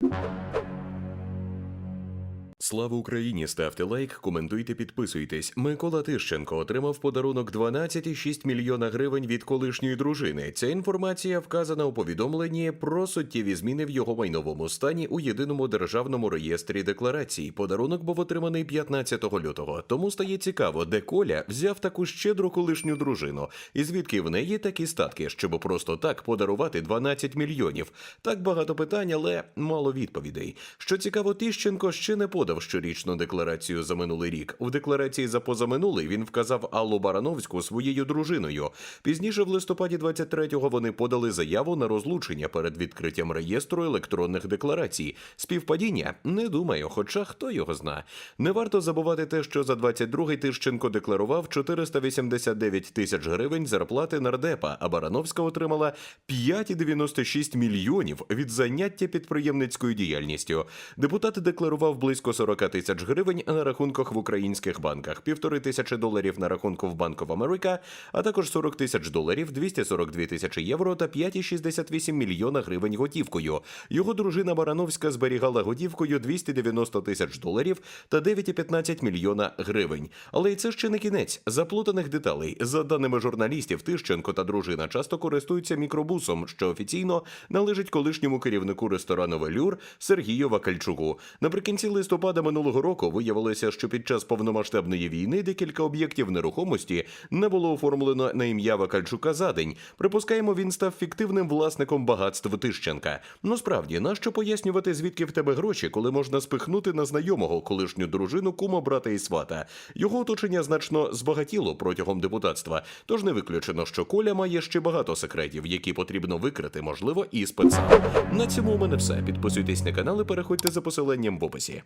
you Слава Україні! Ставте лайк, коментуйте, підписуйтесь. Микола Тищенко отримав подарунок 12,6 мільйона гривень від колишньої дружини. Ця інформація вказана у повідомленні про суттєві зміни в його майновому стані у єдиному державному реєстрі декларацій. Подарунок був отриманий 15 лютого. Тому стає цікаво, де Коля взяв таку щедру колишню дружину, і звідки в неї такі статки, щоб просто так подарувати 12 мільйонів. Так багато питань, але мало відповідей. Що цікаво, Тищенко ще не подав щорічну декларацію за минулий рік. У декларації за позаминулий він вказав Аллу Барановську своєю дружиною. Пізніше, в листопаді 23-го, вони подали заяву на розлучення перед відкриттям реєстру електронних декларацій. Співпадіння не думаю, хоча хто його зна. Не варто забувати те, що за 22-й Тищенко декларував 489 тисяч гривень зарплати нардепа, а Барановська отримала 5,96 мільйонів від заняття підприємницькою діяльністю. Депутат декларував близько 40 тисяч гривень на рахунках в українських банках, півтори тисячі доларів на рахунку в Банк of America, а також 40 тисяч доларів, 242 тисячі євро та 5,68 мільйона гривень готівкою. Його дружина Барановська зберігала готівкою 290 тисяч доларів та 9,15 мільйона гривень. Але і це ще не кінець заплутаних деталей. За даними журналістів, Тищенко та дружина часто користуються мікробусом, що офіційно належить колишньому керівнику ресторану Велюр Сергію Вакальчуку. Наприкінці листопада минулого року виявилося, що під час повномасштабної війни декілька об'єктів нерухомості не було оформлено на ім'я Вакальчука за день. Припускаємо, він став фіктивним власником багатств Тищенка. Ну справді, нащо пояснювати, звідки в тебе гроші, коли можна спихнути на знайомого колишню дружину, кума брата і свата. Його оточення значно збагатіло протягом депутатства, тож не виключено, що Коля має ще багато секретів, які потрібно викрити, можливо, і спецам. На цьому у мене все. Підписуйтесь на канал і переходьте за посиланням в описі.